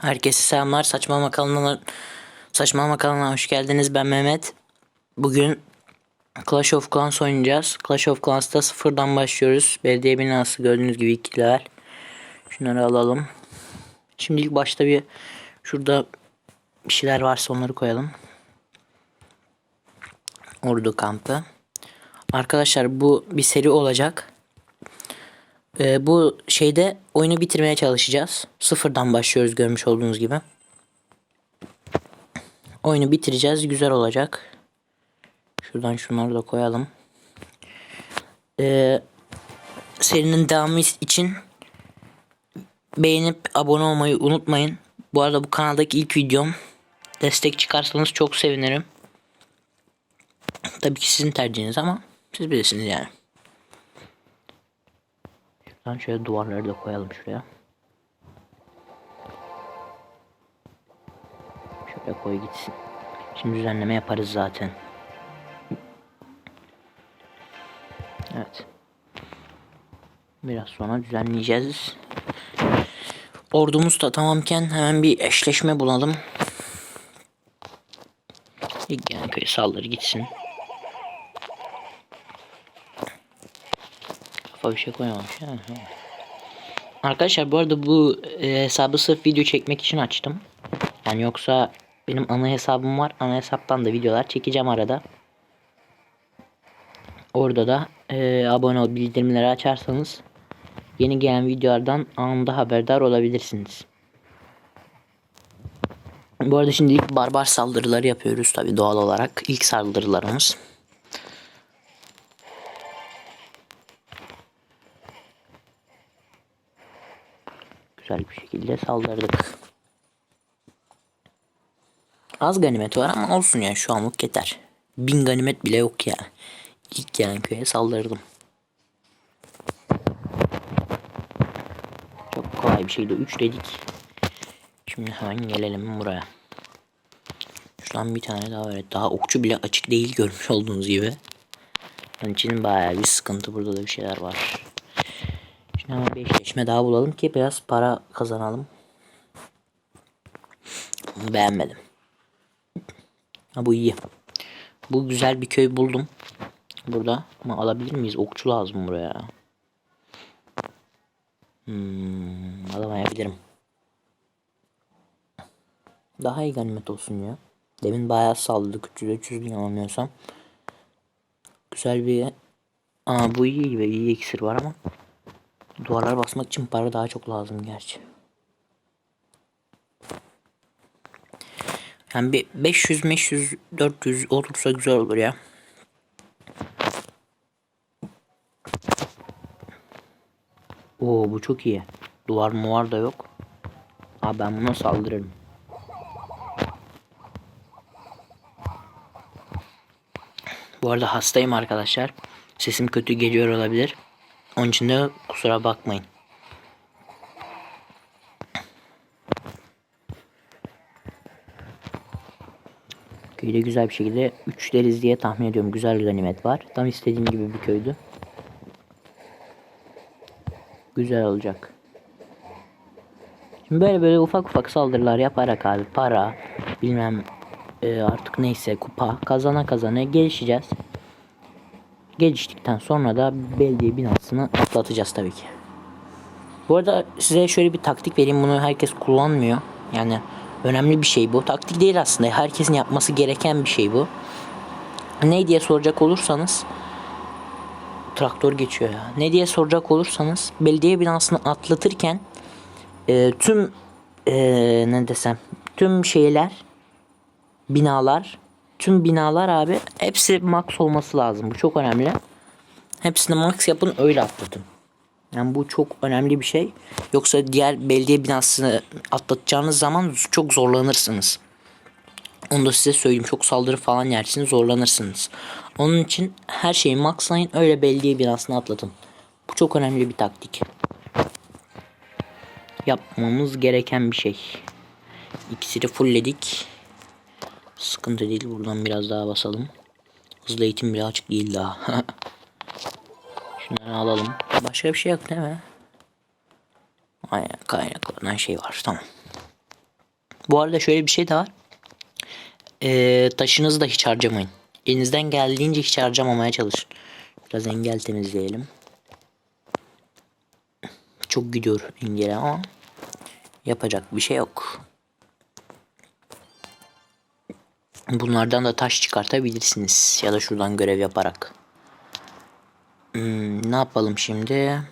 Herkese selamlar. Saçmalama kanalına Saçmalama kanalına hoş geldiniz. Ben Mehmet. Bugün Clash of Clans oynayacağız. Clash of Clans'ta sıfırdan başlıyoruz. Belediye binası gördüğünüz gibi ikiler. Şunları alalım. Şimdi ilk başta bir şurada bir şeyler varsa onları koyalım. Ordu kampı. Arkadaşlar bu bir seri olacak. Ee, bu şeyde oyunu bitirmeye çalışacağız. Sıfırdan başlıyoruz görmüş olduğunuz gibi. Oyunu bitireceğiz. Güzel olacak. Şuradan şunları da koyalım. Ee, serinin devamı için beğenip abone olmayı unutmayın. Bu arada bu kanaldaki ilk videom. Destek çıkarsanız çok sevinirim. Tabii ki sizin tercihiniz ama siz bilirsiniz yani. Şuradan şöyle duvarları da koyalım şuraya. Şöyle koy gitsin. Şimdi düzenleme yaparız zaten. Evet. Biraz sonra düzenleyeceğiz. Ordumuz da tamamken hemen bir eşleşme bulalım. İlk yani köy saldırı gitsin. Kafa bir şey koymamış. Ha. Arkadaşlar bu arada bu e, hesabı sırf video çekmek için açtım. Yani yoksa benim ana hesabım var. Ana hesaptan da videolar çekeceğim arada. Orada da e, abone ol bildirimleri açarsanız yeni gelen videolardan anında haberdar olabilirsiniz. Bu arada şimdi ilk barbar saldırıları yapıyoruz tabi doğal olarak. ilk saldırılarımız. Güzel bir şekilde saldırdık. Az ganimet var ama olsun yani şu anlık yeter. Bin ganimet bile yok ya. İlk gelen köye saldırdım. Çok kolay bir şeydi. 3 dedik. Şimdi hemen gelelim buraya. Şuradan bir tane daha var. Daha okçu bile açık değil görmüş olduğunuz gibi. Onun için bayağı bir sıkıntı. Burada da bir şeyler var. Hemen bir eşleşme daha bulalım ki biraz para kazanalım. Bunu beğenmedim. Ha bu iyi. Bu güzel bir köy buldum. Burada. Ama alabilir miyiz? Okçu lazım buraya. Hmm, alamayabilirim. Daha iyi ganimet olsun ya. Demin bayağı saldırdık. 300 300 yanılmıyorsam. Güzel bir... Aa bu iyi gibi. iyi iksir var ama. Duvarlara basmak için para daha çok lazım gerçi. Yani bir 500 500 400 olursa güzel olur ya. Oo bu çok iyi. Duvar muvar da yok. Abi ben buna saldırırım. Bu arada hastayım arkadaşlar. Sesim kötü geliyor olabilir. Onun için de kusura bakmayın. Köyde güzel bir şekilde 3 deriz diye tahmin ediyorum. Güzel ganimet var. Tam istediğim gibi bir köydü. Güzel olacak. Şimdi böyle böyle ufak ufak saldırılar yaparak abi para bilmem e, artık neyse kupa kazana kazana gelişeceğiz. Geliştikten sonra da belediye binasını atlatacağız tabii ki. Bu arada size şöyle bir taktik vereyim. Bunu herkes kullanmıyor. Yani önemli bir şey bu. Taktik değil aslında. Herkesin yapması gereken bir şey bu. Ne diye soracak olursanız traktör geçiyor ya. Ne diye soracak olursanız belediye binasını atlatırken e, tüm e, ne desem tüm şeyler binalar tüm binalar abi hepsi max olması lazım. Bu çok önemli. Hepsini max yapın öyle atlatın. Yani bu çok önemli bir şey. Yoksa diğer belediye binasını atlatacağınız zaman çok zorlanırsınız. Onu da size söyleyeyim. Çok saldırı falan yersiniz zorlanırsınız. Onun için her şeyi maxlayın öyle belediye binasını atlatın. Bu çok önemli bir taktik. Yapmamız gereken bir şey. İkisini fullledik. Sıkıntı değil. Buradan biraz daha basalım. Hızlı eğitim bile açık değil daha. Şunları alalım. Başka bir şey yok değil mi? Aynen kaynaklarından şey var. Tamam. Bu arada şöyle bir şey de var. Ee, taşınızı da hiç harcamayın. Elinizden geldiğince hiç harcamamaya çalışın. Biraz engel temizleyelim. Çok gidiyor engel ama yapacak bir şey yok. Bunlardan da taş çıkartabilirsiniz. Ya da şuradan görev yaparak. Hmm, ne yapalım şimdi?